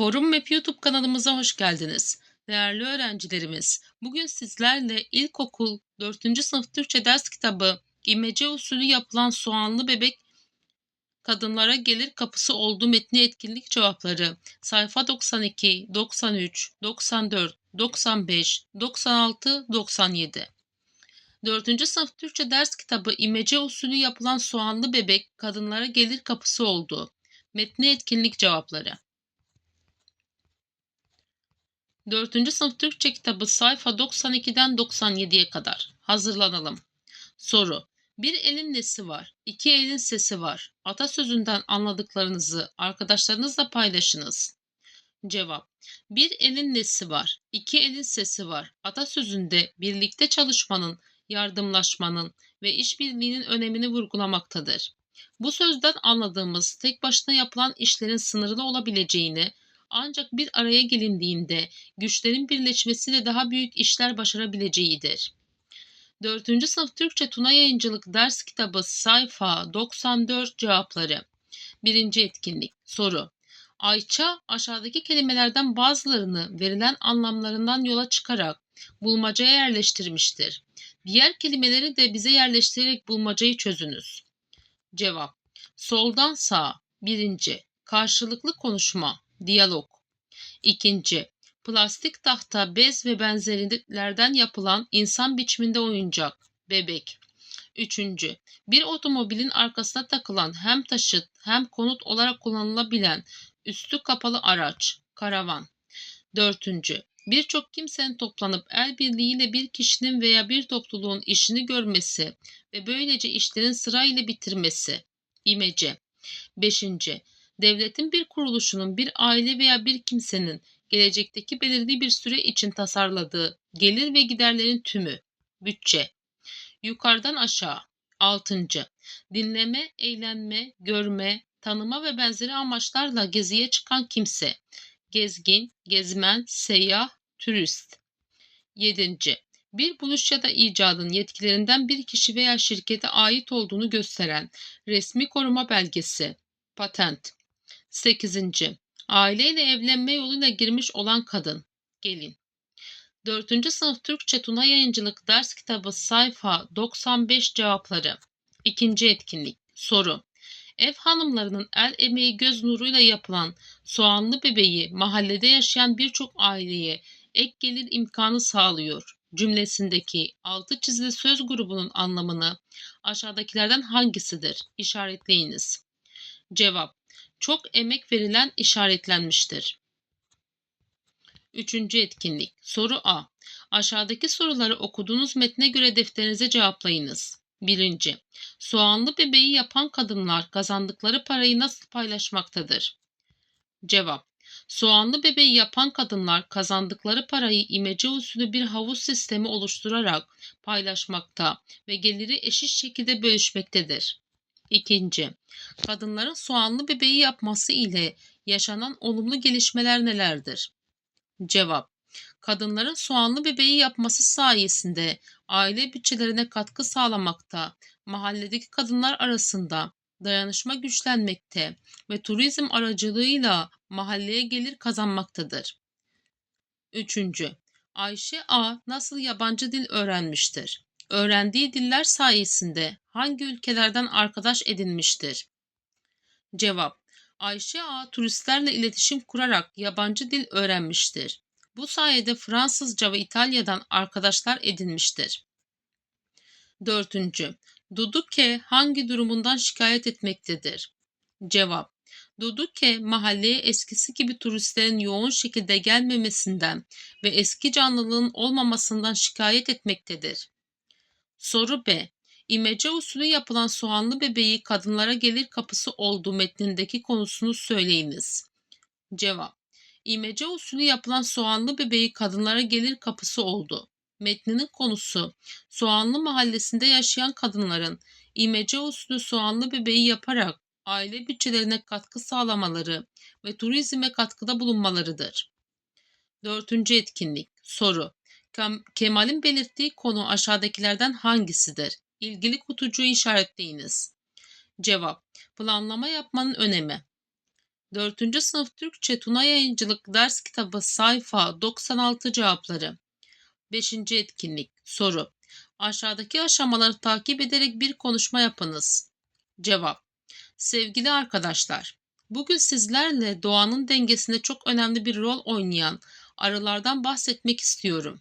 Forum Map YouTube kanalımıza hoş geldiniz. Değerli öğrencilerimiz, bugün sizlerle ilkokul 4. sınıf Türkçe ders kitabı İmece usulü yapılan soğanlı bebek kadınlara gelir kapısı oldu metni etkinlik cevapları sayfa 92, 93, 94, 95, 96, 97. 4. sınıf Türkçe ders kitabı İmece usulü yapılan soğanlı bebek kadınlara gelir kapısı oldu. Metni etkinlik cevapları. 4. sınıf Türkçe kitabı sayfa 92'den 97'ye kadar. Hazırlanalım. Soru. Bir elin nesi var? İki elin sesi var. Atasözünden anladıklarınızı arkadaşlarınızla paylaşınız. Cevap. Bir elin nesi var? İki elin sesi var. Atasözünde birlikte çalışmanın, yardımlaşmanın ve işbirliğinin önemini vurgulamaktadır. Bu sözden anladığımız tek başına yapılan işlerin sınırlı olabileceğini, ancak bir araya gelindiğinde güçlerin birleşmesiyle daha büyük işler başarabileceğidir. 4. sınıf Türkçe Tuna Yayıncılık ders kitabı sayfa 94 cevapları. 1. etkinlik soru. Ayça aşağıdaki kelimelerden bazılarını verilen anlamlarından yola çıkarak bulmacaya yerleştirmiştir. Diğer kelimeleri de bize yerleştirerek bulmacayı çözünüz. Cevap. Soldan sağa. 1. Karşılıklı konuşma diyalog. İkinci, plastik tahta, bez ve benzerilerden yapılan insan biçiminde oyuncak, bebek. Üçüncü, bir otomobilin arkasına takılan hem taşıt hem konut olarak kullanılabilen üstü kapalı araç, karavan. Dördüncü, birçok kimsenin toplanıp el birliğiyle bir kişinin veya bir topluluğun işini görmesi ve böylece işlerin sırayla bitirmesi, imece. Beşinci, devletin bir kuruluşunun bir aile veya bir kimsenin gelecekteki belirli bir süre için tasarladığı gelir ve giderlerin tümü, bütçe. Yukarıdan aşağı. 6. Dinleme, eğlenme, görme, tanıma ve benzeri amaçlarla geziye çıkan kimse. Gezgin, gezmen, seyyah, turist. 7. Bir buluş ya da icadın yetkilerinden bir kişi veya şirkete ait olduğunu gösteren resmi koruma belgesi, patent. 8. Aileyle evlenme yoluyla girmiş olan kadın, gelin. 4. sınıf Türkçe Tuna Yayıncılık ders kitabı sayfa 95 cevapları. 2. etkinlik. Soru. Ev hanımlarının el emeği göz nuruyla yapılan soğanlı bebeği mahallede yaşayan birçok aileye ek gelir imkanı sağlıyor. Cümlesindeki altı çizili söz grubunun anlamını aşağıdakilerden hangisidir? İşaretleyiniz. Cevap çok emek verilen işaretlenmiştir. Üçüncü etkinlik. Soru A. Aşağıdaki soruları okuduğunuz metne göre defterinize cevaplayınız. Birinci. Soğanlı bebeği yapan kadınlar kazandıkları parayı nasıl paylaşmaktadır? Cevap. Soğanlı bebeği yapan kadınlar kazandıkları parayı imece usulü bir havuz sistemi oluşturarak paylaşmakta ve geliri eşit şekilde bölüşmektedir. İkinci, kadınların soğanlı bebeği yapması ile yaşanan olumlu gelişmeler nelerdir? Cevap, kadınların soğanlı bebeği yapması sayesinde aile bütçelerine katkı sağlamakta, mahalledeki kadınlar arasında dayanışma güçlenmekte ve turizm aracılığıyla mahalleye gelir kazanmaktadır. Üçüncü, Ayşe A nasıl yabancı dil öğrenmiştir? Öğrendiği diller sayesinde hangi ülkelerden arkadaş edinmiştir? Cevap Ayşe Ağa turistlerle iletişim kurarak yabancı dil öğrenmiştir. Bu sayede Fransızca ve İtalya'dan arkadaşlar edinmiştir. 4. Duduke hangi durumundan şikayet etmektedir? Cevap Duduke mahalleye eskisi gibi turistlerin yoğun şekilde gelmemesinden ve eski canlılığın olmamasından şikayet etmektedir. Soru B. İmece usulü yapılan soğanlı bebeği kadınlara gelir kapısı olduğu metnindeki konusunu söyleyiniz. Cevap. İmece usulü yapılan soğanlı bebeği kadınlara gelir kapısı oldu. Metninin konusu Soğanlı mahallesinde yaşayan kadınların imece usulü soğanlı bebeği yaparak aile bütçelerine katkı sağlamaları ve turizme katkıda bulunmalarıdır. Dördüncü etkinlik Soru Kemal'in belirttiği konu aşağıdakilerden hangisidir? İlgili kutucuğu işaretleyiniz. Cevap. Planlama yapmanın önemi. 4. sınıf Türkçe Tuna Yayıncılık ders kitabı sayfa 96 cevapları. 5. etkinlik soru. Aşağıdaki aşamaları takip ederek bir konuşma yapınız. Cevap. Sevgili arkadaşlar, bugün sizlerle doğanın dengesinde çok önemli bir rol oynayan arılardan bahsetmek istiyorum.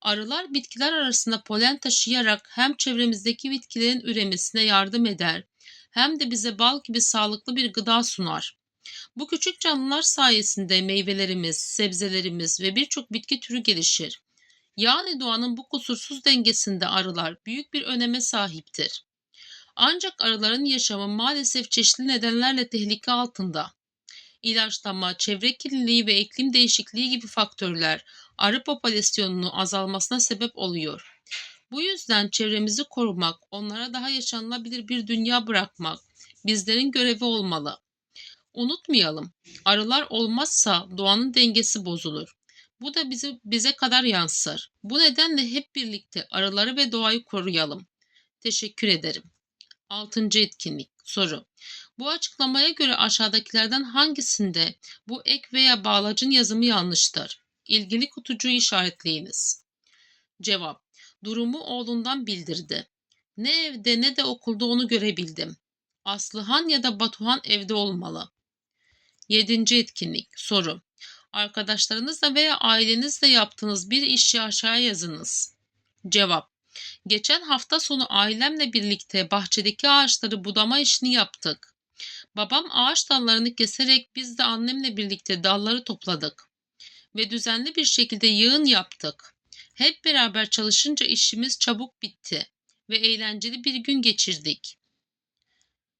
Arılar bitkiler arasında polen taşıyarak hem çevremizdeki bitkilerin üremesine yardım eder hem de bize bal gibi sağlıklı bir gıda sunar. Bu küçük canlılar sayesinde meyvelerimiz, sebzelerimiz ve birçok bitki türü gelişir. Yani doğanın bu kusursuz dengesinde arılar büyük bir öneme sahiptir. Ancak arıların yaşamı maalesef çeşitli nedenlerle tehlike altında. İlaçlama, çevre kirliliği ve iklim değişikliği gibi faktörler arı popülasyonunun azalmasına sebep oluyor. Bu yüzden çevremizi korumak, onlara daha yaşanılabilir bir dünya bırakmak bizlerin görevi olmalı. Unutmayalım, arılar olmazsa doğanın dengesi bozulur. Bu da bizi, bize kadar yansır. Bu nedenle hep birlikte arıları ve doğayı koruyalım. Teşekkür ederim. 6. etkinlik soru. Bu açıklamaya göre aşağıdakilerden hangisinde bu ek veya bağlacın yazımı yanlıştır? İlgili kutucuğu işaretleyiniz. Cevap. Durumu oğlundan bildirdi. Ne evde ne de okulda onu görebildim. Aslıhan ya da Batuhan evde olmalı. 7. etkinlik soru. Arkadaşlarınızla veya ailenizle yaptığınız bir işi aşağıya yazınız. Cevap. Geçen hafta sonu ailemle birlikte bahçedeki ağaçları budama işini yaptık. Babam ağaç dallarını keserek biz de annemle birlikte dalları topladık ve düzenli bir şekilde yığın yaptık. Hep beraber çalışınca işimiz çabuk bitti ve eğlenceli bir gün geçirdik.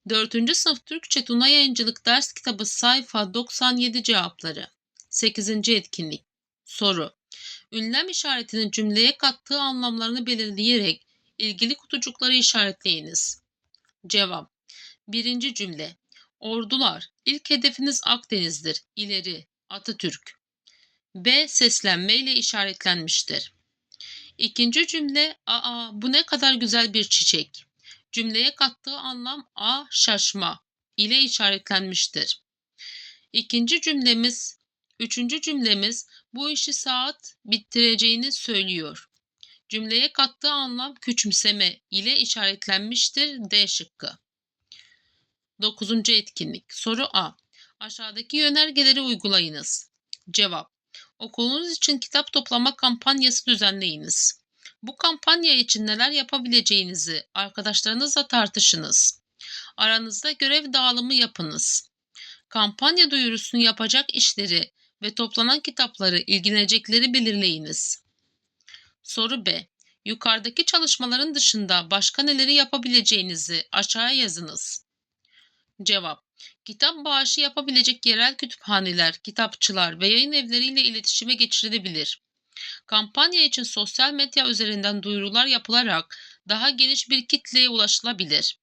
4. sınıf Türkçe Tuna Yayıncılık ders kitabı sayfa 97 cevapları. 8. etkinlik. Soru. Ünlem işaretinin cümleye kattığı anlamlarını belirleyerek ilgili kutucukları işaretleyiniz. Cevap. Birinci cümle. Ordular. İlk hedefiniz Akdeniz'dir. İleri. Atatürk. B seslenme ile işaretlenmiştir. İkinci cümle aa bu ne kadar güzel bir çiçek. Cümleye kattığı anlam a şaşma ile işaretlenmiştir. İkinci cümlemiz, üçüncü cümlemiz bu işi saat bittireceğini söylüyor. Cümleye kattığı anlam küçümseme ile işaretlenmiştir D şıkkı. Dokuzuncu etkinlik. Soru A. Aşağıdaki yönergeleri uygulayınız. Cevap. Okulunuz için kitap toplama kampanyası düzenleyiniz. Bu kampanya için neler yapabileceğinizi arkadaşlarınızla tartışınız. Aranızda görev dağılımı yapınız. Kampanya duyurusunu yapacak işleri ve toplanan kitapları ilgilenecekleri belirleyiniz. Soru B. Yukarıdaki çalışmaların dışında başka neleri yapabileceğinizi aşağıya yazınız. Cevap. Kitap bağışı yapabilecek yerel kütüphaneler, kitapçılar ve yayın evleriyle iletişime geçirilebilir. Kampanya için sosyal medya üzerinden duyurular yapılarak daha geniş bir kitleye ulaşılabilir.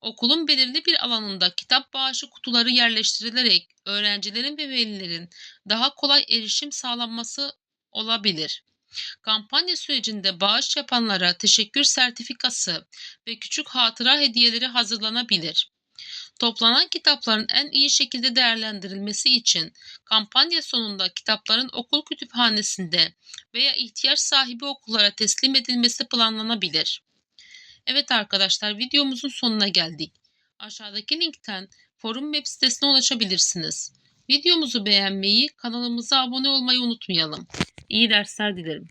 Okulun belirli bir alanında kitap bağışı kutuları yerleştirilerek öğrencilerin ve velilerin daha kolay erişim sağlanması olabilir. Kampanya sürecinde bağış yapanlara teşekkür sertifikası ve küçük hatıra hediyeleri hazırlanabilir. Toplanan kitapların en iyi şekilde değerlendirilmesi için kampanya sonunda kitapların okul kütüphanesinde veya ihtiyaç sahibi okullara teslim edilmesi planlanabilir. Evet arkadaşlar videomuzun sonuna geldik. Aşağıdaki linkten forum web sitesine ulaşabilirsiniz. Videomuzu beğenmeyi, kanalımıza abone olmayı unutmayalım. İyi dersler dilerim.